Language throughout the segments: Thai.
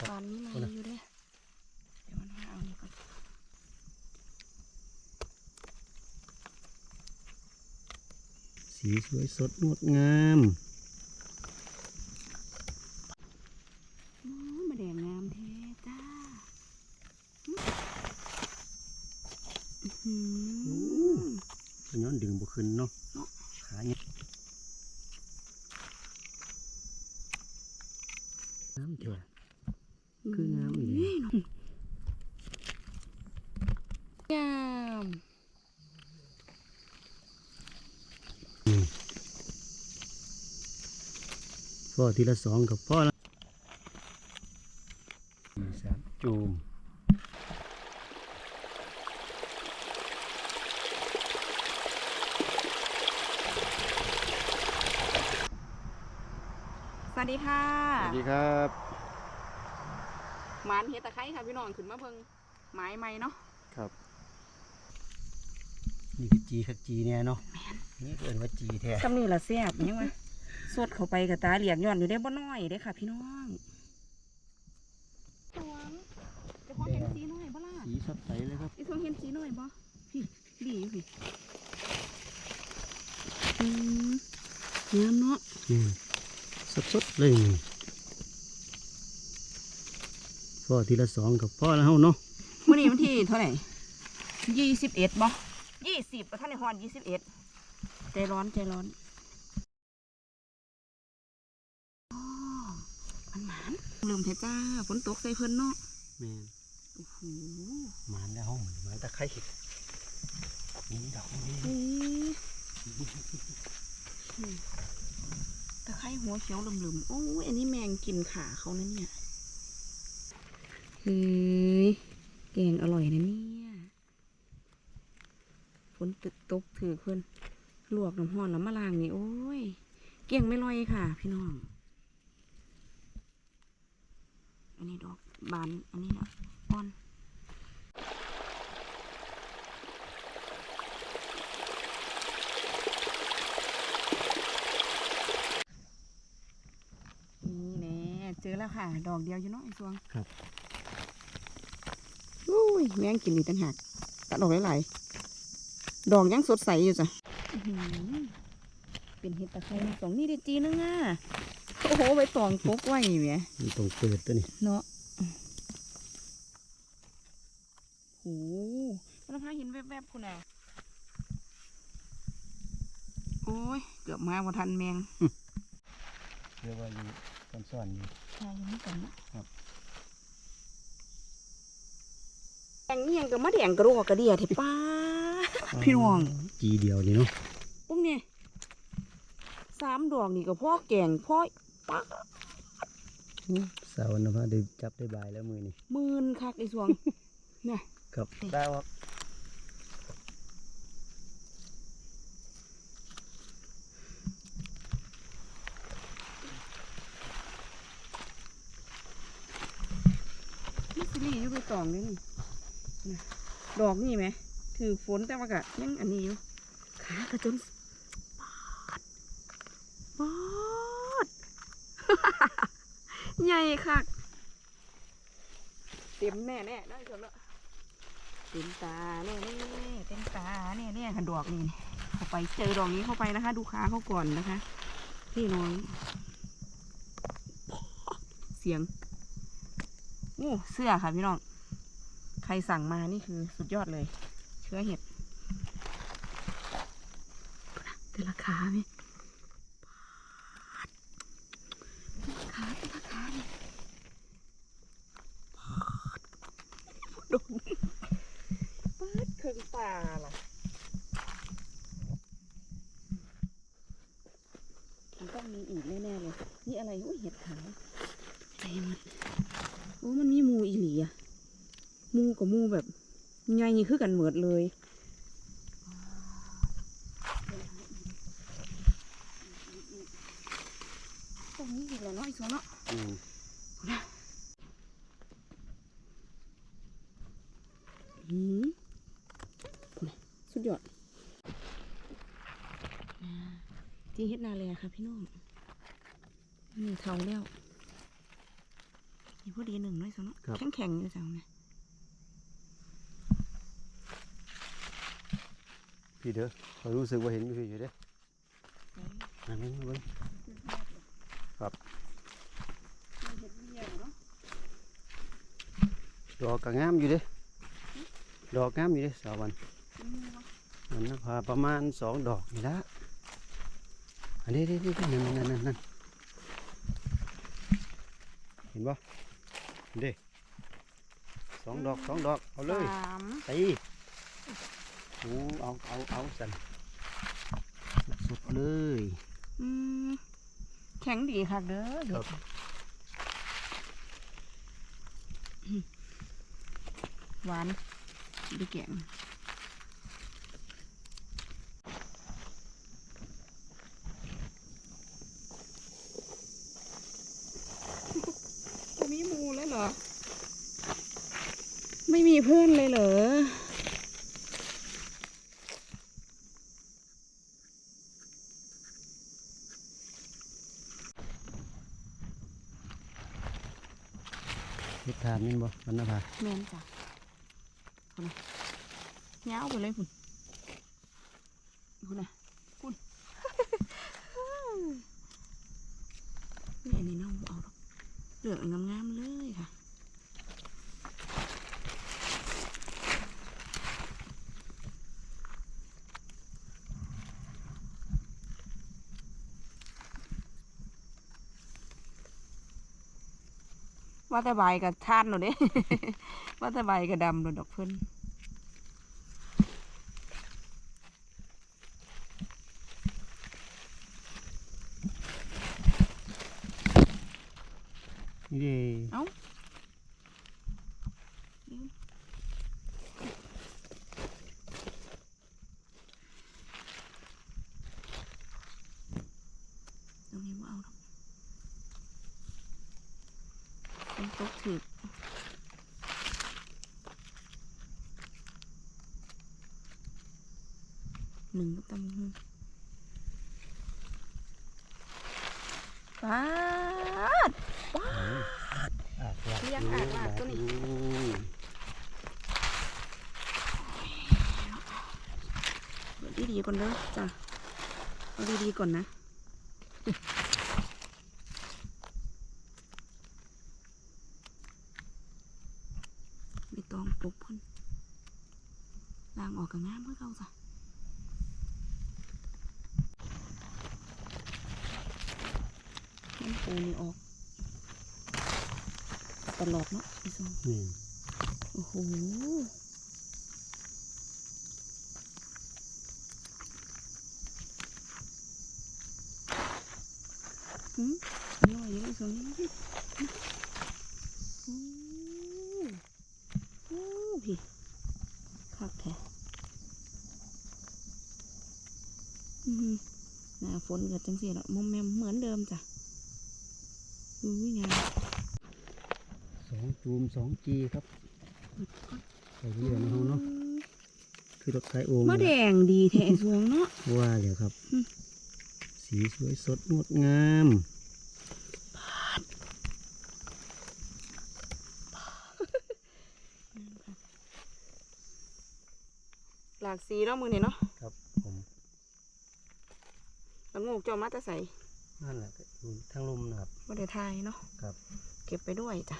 ตอนนี้มาอยู่เด้เดี๋ยวมันมาเอานี่ก่อนสีสวยสดงดงาม โอ้มาแดงงามแท้จ้าอื้อหือ ย้อนดึงบุขึ้นเนาะ เนาะ ขาเนี่ยน้ำเถอะ คืองามอีหลี งาม พ่อทีละสองกับพ่อละสี่สามจูมสวัสดีค่ะสวัสดีครับหมานเฮ็ดตะไคร้ค่ะพี่น้องขึ้นมาเพิ่งไม้ใหม่เนาะครับนี่คือจีคักจีเนี่ยเนาะนี่เกินว่าจีแท้กำนี่ละแซ่บยังวะ สดเข้าไปกับตาเหลียกย้อนอยู่ได้บ่น้อยเด้ค่ะ พี่น้องสวงจะพอเห็นสีน้อยบ่ล่ะสีสดใสเลยครับอีสวงเห็นสีน้อยบ่พี่ดีอยู่พี่อืมงามเนาะนี่สดสดๆเลยนี่พ่อทีละสองกับพ่อแล้วเฮาเนาะมื้อนี้วันที่เท่าไหร่ยี่สิบเอ็ดบ่ยี่สิบท่านในฮอนยี่สิบเอ็ดใจร้อนใจร้อนอ้อมัน หมานลืมเถอะจ้าฝนตกใส่เพิ่นเนาะแม่นโอ้โหหมานแล้วเฮาหมานตะไคร้นี่ดอกนี่เฮ้ยตะไคร้หัวเขียวลืมๆโอ้ยอันนี้แมงกินขาเขานะเนี่ยเฮ้ยแกงอร่อยนะเนี่ยฝนตึกตกถือเพิ่นลวกน้ำห้อนแล้วมาล้างนี่โอ้ยเก่งไม่ลอยค่ะ พี่น้อง อันนี้ดอกบาน อันนี้นะอ่อนนี่แน่เจอแล้วค่ะ ดอกเดียวอยู่เนาะไอ้สวงครับ อุ้ยแมงกินนี่ต่างหากตัดดอกหลายๆดอกยังสดใสอยู่จ้ะอื้อหือเป็นเห็ดตะไคร้มาสองนี่ได้จีนึงอะ โอ้โหใบตองปกไว้เมียมันต้องเปิดตัวนี้เนาะโอ้โหมันพาเห็นแวบๆคุณอะโอ้ย เกือบมาบ่ทันแมงเรียกว่าอยู่ตอนซ่อนอยู่ใช่ยังกันนะครับแดงนี่ยังกับมะแดงกระโดกกระเดียเทป้าพี่น้องจีเดียวนี่เนาะปุ๊บเนี่ยสามดอกนี่ก็พ่อแกงพ่อปัก สาวนะพาได้จับได้บายแล้วมือนี่หมื่นคักไอ้สวงเนี่ยครับนี่ได้ว่านี่สินี่อยู่ไปตองเลยนี่นะดอกนี่ไหมถือฝนแต่ว่ากะยังอันนี้อยู่ขากระจนปาดปาด ใหญ่คักเต็มแน่แน่ได้ชมแล้วเต็มตาแน่แน่เต็มตาแน่แน่ค่ะดอกนี่เข้าไปเจอดอกนี้เข้าไปนะคะ ดูขาเขาก่อนนะคะ พี่น้องเสียงโอ้เสื้อค่ะพี่น้อง ใครสั่งมานี่คือสุดยอดเลย เชื้อเห็ดเป็นราคาไหมราคาเป็นราคาเนี่ย ดมเปิดเครื่องตาล่ะมันต้องมีอีกแน่ๆเลย นี่อะไรอุ้ยเห็ดขาวเต็มโอ้มันมีมูอีหลีอะมูกับมูแบบใหญ่คือกันเหมือดเลย ตรงนี้อีกแล้วเนาะไอ้สัวเนาะ อืม อืมสุด ยอดอ่าที่เฮ็ดนาเลยค่ะพี่น้องนี่เท่าแล้วนี่พอดีหนึ่งหน้อยสังเนาะครับแข็งแข็งๆอยู่จังไหมพี่เด้อเขารู้สึกว่าเห็นพี่อยู่เด้อนั่นนี่เบิ่งครับเห็ดเบี้ยเนาะดอกก็งามอยู่เด้อดอกงามอยู่เด้อสาววันอื มเนาะมันนภาประมาณสองดอกนี่ละอันนี้นี่นี่นั่นนั่นนั่นนั่นเห็นปะเด้สองดอกสองดอกเอาเลยสามตีโอ้เอาเอาเอาสันสุดๆเลยอืมแข็งดีค่ะเด้อเด็กหวานดีแกงมีหมูแล้วเหรอ ไม่มีเพื่อนเลยเหรอเฮ็ดทานนี่บ่มันนภาแม่นจ้ะคุณนะเงาวไปเลยคุณคุณนะคุณ นี่อันนี้น้องบ่เอาหรอกเหลืองงามๆเลยค่ะ ว่าแต่ใบกับท่านหนูเด้ว่าแต่ใบกับดำหนูดอกเพิ่นนี่เด้เอ้าตรงนี้ว่าเอาหรอก เป็นตกถือหนึ่งกับตำหูป้าดป้าดอาดหลักเรียกอาดหลักตัวนี้อืมเดี๋ยวดีๆก่อนเด้อจ้ะเอาดีๆก่อนนะ ไม่ ต้องปุบพ่นล้างออกกับงามเพื่อเขาจ้ะน้ำปูนี่ออก ตลอดเนาะพี่ซองนี่โอ้โหหืมอร่อยเลยสองนี้โอ้โอ้พี่ คักแท้อืมหน้าฝนก็จังสิละมอมแมมเหมือนเดิมจ้ะอุ้ยงามสองจูมสองจีครับใส่เรือนะเฮาเนาะคือรถไถโอ่งมะแดงดีแท้สวงเนาะว่าเลยครับอืมสีสวยสดงดงาม หลากสีแล้วมือนี่เนาะครับผมแล้วงูกเจ้ามาจะใส่นั่นแหละก็อยู่ทางลมนะครับบ่ได้ทายเนาะครับ เก็บไปด้วยจ้ะ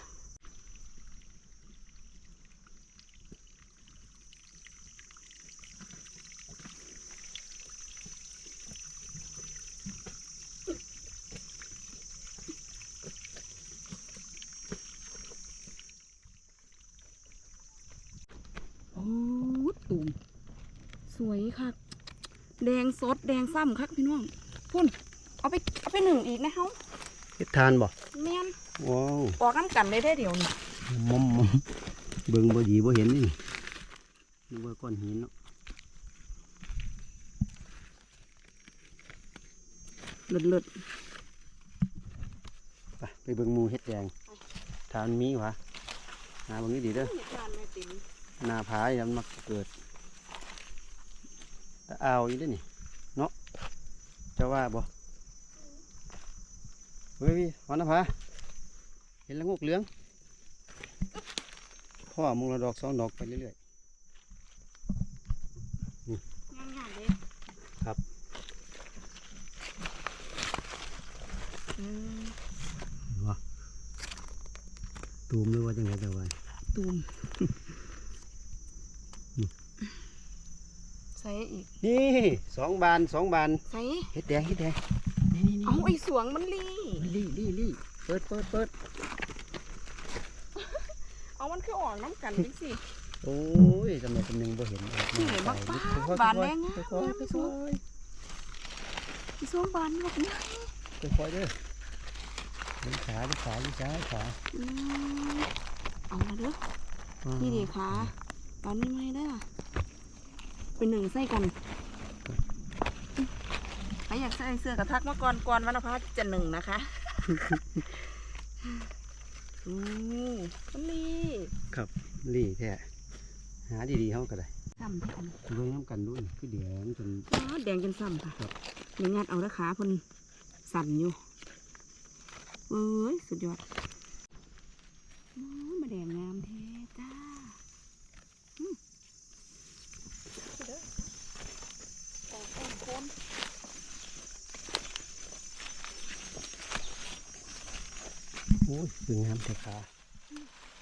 โอ้ตุ่มสวยค่ะแดงสดแดง ซ้ำคักพี่น้องพุ่นเอาไปเอาไปหนึ่งอีกนะเฮาเฮ็ดทานบ่แม่นว้าวออกน้ำกันได้ได้เดี๋ยวนี้มอมมอมเบิ่งบ่ดีบ่เห็นนี่นึกว่าก้อนหินเนาะเลิศเลิศไปไปเบิ่งหมูเฮ็ดแดงทานมีวะหาเบิ่งนี้ดีเด้อจานแม่ติ๋มหน้าผายังมักเกิดตะอาวอยู่เด้วยนี่เนาะ จะว่าบ่เฮ้ยพี่วันนภาเห็นละงกเหลืองพ่อมุงละดอกสองดอกไปเรื่อยงานงานเลยๆครับอืมว่าตูมหรือว่าจังไงจะไว้ตูม นี่ ใส่อีก นี่สองบานสองบานใส่เฮ็ดแดงเฮ็ดแดงนี่นี่นี่เอาไอ้สวงมันลีลี่ลี่ลี่เปิดเปิดเปิดเอามันคือออกน้ำกันดิสิโอ้ยทำไมเป็นหนึ่งบ่เห็นออกนี่เห็นมบักไปป้าค่อยๆบานแดงงามค่อยๆงามไปค่สูองยไอ้สวงบานบักเนี่ยๆค่อยๆเด้อเห็นขาที่ขาที่ซ้ายขาอืมเอาละเด้อนี่ดีค่ะตอนนี้ไม่ได้อ เป็นหนึ่งไส้กันใครอยากใส่เสื้อกระทักมาก่อนก่อนวันพระจะหนึ่งนะคะอืมมันลีครับลี่แท้หาดีๆเขาก็ได้ซ้ำที่อันเบิ่งน้ำกันดูนี่คือแดงจนอ๋อแดงจนซ้ำค่ะครับในงานเอาราคาเพิ่นสั่นอยู่เอ้ยสุดยอดโอ้ยมาแดงงามแท้จ้าอืมเด้อออกต้นโคน โอ้ยสวยงามแต่ขา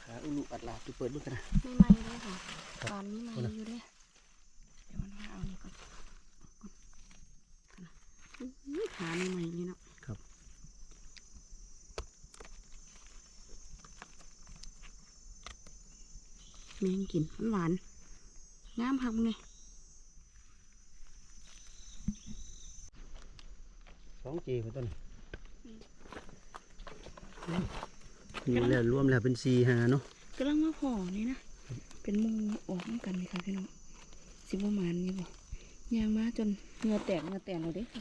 ขาอุลุอัดลาดไปเปิดดูกันนะไม่ไหม้เลยค่ะครับตอนนี้ไหม้เอานะอยู่เด้เดี๋ยวมันมาเอานี่ก่อนก่อนนะอื้อขาไม่ไหม้เลยเนาะครับแมงกินหวานๆงามพักมึงเลยสองจีไปต้น นี่แล้วรวมแล้วเป็นสี่หาเนาะกำลังมาพอนี่นะ เป็นหมูออกน้ำกันเลยค่ะพี่น้องสิบประมาณนี้บ่ยางมาจนเหงือแตกเหงือแตกเลยเด้ค่ะ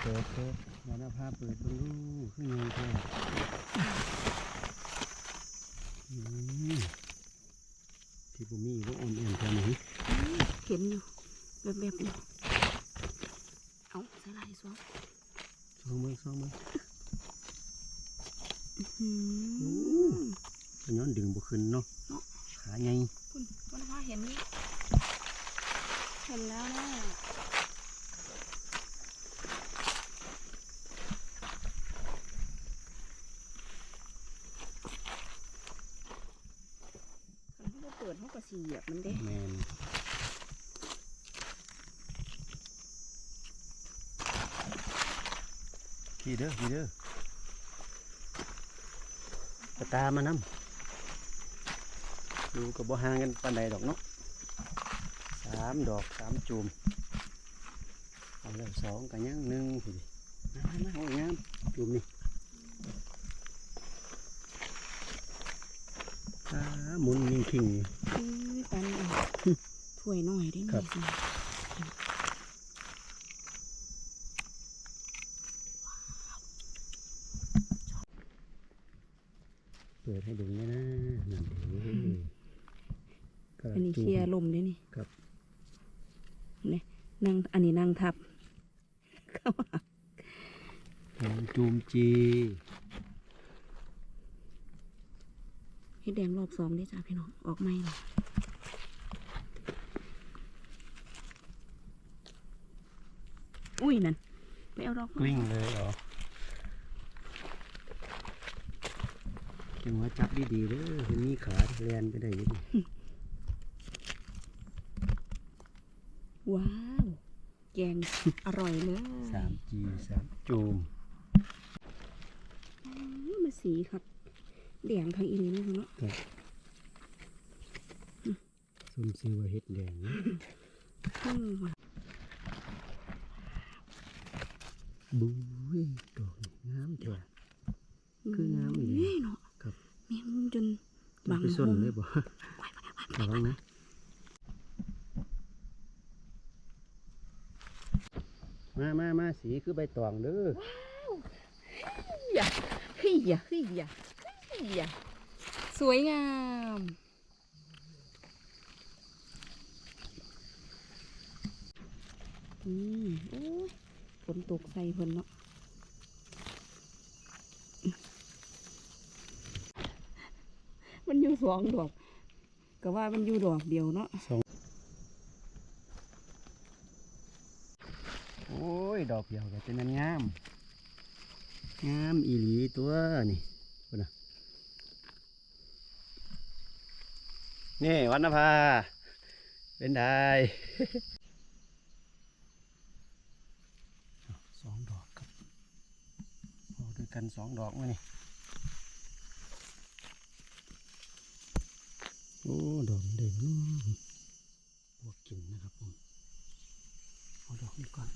เปิดเปิดมาหน้าผ้าเปิดเบิ่งดูขึ้นยังแท้อืมที่ผมมีว่าอ่อนแอนแค่ไหนเห็นอยู่แบบแบบๆอยู่เอาใส่ลายสวงสองมือสองมืออืมเป็นย้อนดึงบุขึ้นเนาะเนาะขาไงคุณคุณพ่อเห็นนี่เห็นแล้วนะคันเขาบ่เปิดเขาก็สีเหยียบมันเด้แมนพี่เด้อพี่เด้อกระตามานำดูกับบ่ห่างกันปานใดดอกเนาะสามดอกสามจูมเอาแล้วสองกันยังหนึ่งพี่ดิมามาเอางามจูมนี่อ่าหมุนยิงคิงนี่ ถ้วยหน่อยได้ไหมครับสิเปิดให้ดูเนี่ยนะนั่นเด้กระอันนี้จูเคลียร์มลมด้วยนี่ครับนี่นั่งอันนี้นั่งทับเข้ามาหอมจูมจีเฮ็ดแดงรอบสองได้จ้าพี่น้องออกไม่หรอ ยนั่นไม่เอาดอกกลิ้งเลยเหรอจังหวะจับดีๆเด้อเห็นมีขาแลนไปได้อยังว้าว แกงอร่อยเลยสามจีสามจูมอื้อมาสีครับแดงทางอีนี่เนาะส้มซีว่าเฮ็ดแดงนะ อืมว่ะ บุ้ยดอกนี่งามแท้คืองามอีหลีนี่เนาะครับแมีมุมจนต้บัองงไปส้นมุมเลยบ่ระวังนะมามามาสีคือใบตองเด้ออย่าเฮียเฮียอย่าสวยงามอืมโอ้ย ฝนตกใส่เพิ่นเนาะมันอยู่สองดอกก็ว่ามันอยู่ดอกเดียวเนาะโอ้ย ดอกเดียวก็จะมันงาม งามอีหลีตัวนี่คุณนะนี่วันนภาเป็นได สองดอกครับเอาด้วย กันสองดอกมานี่โอ้ดอกเด่นบวกกินนะครับผมเอาดอกนี้ก่อน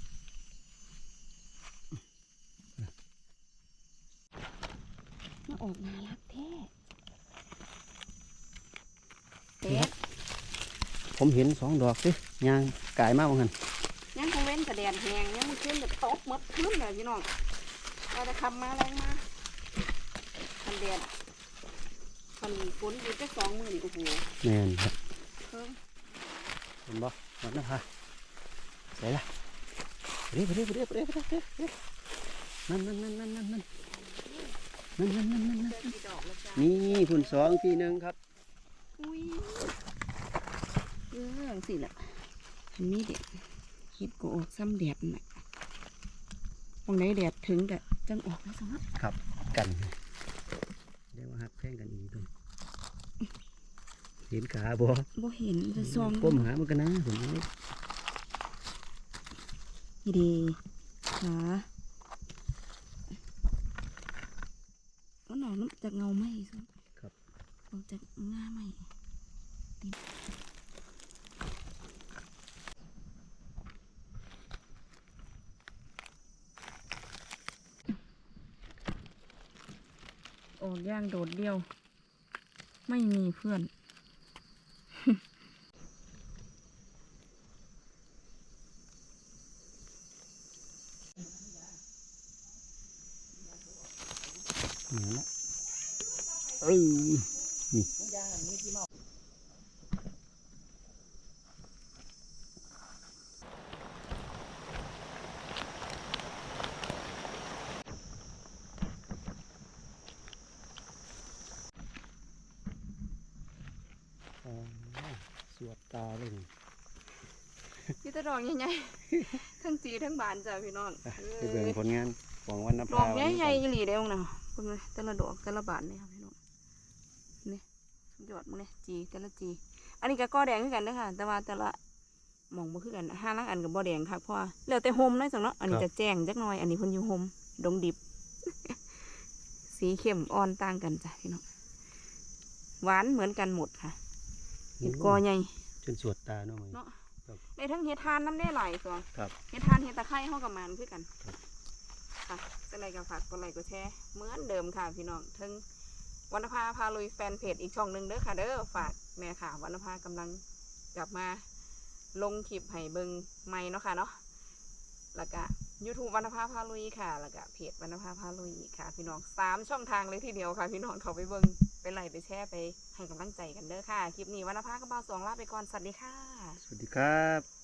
มาออกน่ารักแท้ครัเต๊ะบผมเห็นสองดอกสิยางกายมากว่างันยังคงเว้นกระแดนแหงยังมันขึ้นแบบตกหมดขึ้นเลยพี่น้อง เราจะทำมาแรงมาคันแดดคันฝนอยู่แค่สองมือนี่โอ้โหแม่นครับเพิ่มเห็นบ่มันนะพาใส่ละเรียบเรียบเรียบเรียบเรียบเรียบเรียบนั่นนั่นนั่นนั่นนั่นนั่นนั่นนั่นนั่นนั่นนั่นเจอกี่ดอกแล้วจ้านี่พุ่นสองทีหนึ่งครับอุ้ยเออสิละอันนี้เด็ดคิดก็ออกซ้ำแดดน่ะ ตรงไหนแดดถึงกะจังออกแล้วสมัครครับกันเรียกว่าหักแพงกันอีกตัวเห็นขาบ่บ่เห็นจะซองก้มหามันกันนะผมเอานี่ดีขามันออกน้ำจากเงาไหมซะครับออกจากง่าไหม ออกย่างโดดเดียว ไม่มีเพื่อน เหนียวละเออนี่อ๋อ สวดตาเลยนี่พี่ตะดอกใหญ่ๆทั้งจีทั้งบานจ้ะพี่น้องอะไปเบิ่งผลงานของวันนดภาอกวันนี้ใหญ่ก่อนๆอีหลีเด้งนะเพิ่งเลยแต่ละดอกแต่ละบานนี่ครับพี่น้องนี่สุดยอดมึงเนี่ยจีแต่ละจี อันนี้ก็ก้อแดงคือกันเด้อค่ะแต่ว่าแต่ละหมองบ่คือกันห้าลังอันกับบ่แดงค่ะเพราะว่าแล้วแต่โฮมน้อยจังเนาะอันนี้จะแจ้งจักหน่อย อันนี้เพิ่นอยู่โฮมดงดิบ สีเข้มอ่อนต่างกันจ้ะพี่น้องหวานเหมือนกันหมดค่ะ เห็ดกอใหญ่จนสวดตาเนาะมึงเนาะครับในทั้งเห็ดทานน้ำได้หลายตัวครับเห็ดทานเห็ดตะไคร้เข้ากับมันคือกันครับค่ะเป็นไรก็ฝากกดไลค์กดแชร์เหมือนเดิมค่ะพี่น้องทั้งวรรณภาพาลุยแฟนเพจอีกช่องหนึ่งเด้อค่ะเด้อฝากแม่ค่ะวรรณภากำลังกลับมาลงคลิปให้เบิงใหม่เนาะค่ะเนาะแล้วก็ YouTube วรรณภาพาลุยค่ะ แล้วก็เพจวรรณภาพาลุยค่ะ พี่น้องสามช่องทางเลยทีเดียวค่ะ พี่น้องเขาไปเบิง ไปไลค์ไปแชร์ไปให้กำลังใจกันเด้อค่ะ คลิปนี้วรรณภาก็บ่าวสองลาไปก่อน สวัสดีค่ะ สวัสดีครับ